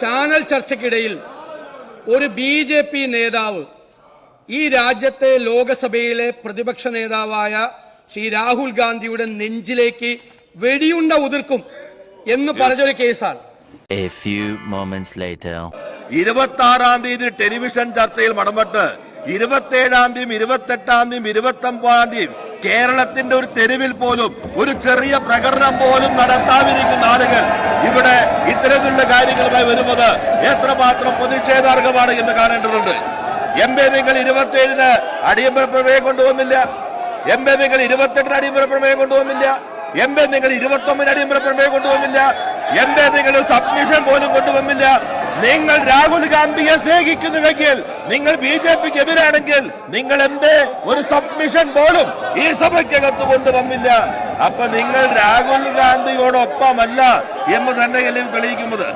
Channel ചർച്ചയ്ക്കിടയിൽ ഒരു B J P നേതാവ് ഈ രാജ്യത്തെ ലോകസഭയിലെ പ്രതിപക്ഷ നേതാവായ ശ്രീ രാഹുൽ ഗാന്ധിയുടെ നെഞ്ചിലേക്ക് വെടിയുണ്ട ഉതിർക്കും എന്ന് പറഞ്ഞൊരു കേസാണ്. ഇരുപത്തി ആറാം തീയതി ടെലിവിഷൻ ചർച്ചയിൽ മടമ്പെട്ട് ഇരുപത്തേഴാം തീയതി ഇരുപത്തെട്ടാം തീയതി ഇരുപത്തി ഒമ്പതാം തീയതി കേരളത്തിന്റെ ഒരു തെരുവിൽ പോലും ഒരു ചെറിയ പ്രകടനം പോലും നടത്താതിരിക്കുന്ന ആളുകൾ ഇവിടെ ഇത്തരത്തിലുള്ള കാര്യങ്ങളുമായി വരുന്നത് എത്രമാത്രം പ്രതിഷേധാർഹമാണ് എന്ന് കാണേണ്ടതുണ്ട്. എം എ നിങ്ങൾ ഇരുപത്തിയേഴിന് അടിയന്തര പ്രമേയം കൊണ്ടുവന്നില്ല. എം എ നിങ്ങൾ ഇരുപത്തെട്ടിന് അടിയന്തര പ്രമേയം കൊണ്ടുവന്നില്ല. എം എ നിങ്ങൾ ഇരുപത്തി ഒമ്പതിന് അടിയന്തര പ്രമേയം കൊണ്ടുവന്നില്ല. എം എ നിങ്ങൾ സബ്മിഷൻ പോലും കൊണ്ടുവന്നില്ല. നിങ്ങൾ രാഹുൽ ഗാന്ധിയെ സ്നേഹിക്കുന്നുവെങ്കിൽ നിങ്ങൾ ബി ജെ പിക്ക് എതിരാണെങ്കിൽ നിങ്ങൾ എന്തേ? ഒരു സബ്മിഷൻ പോലും ഈ സഭയ്ക്കകത്ത് കൊണ്ടുവന്നില്ല. അപ്പൊ നിങ്ങൾ രാഹുൽ ഗാന്ധിയോടൊപ്പമല്ല എന്ന് തന്നെ തെളിയിക്കുന്നത്?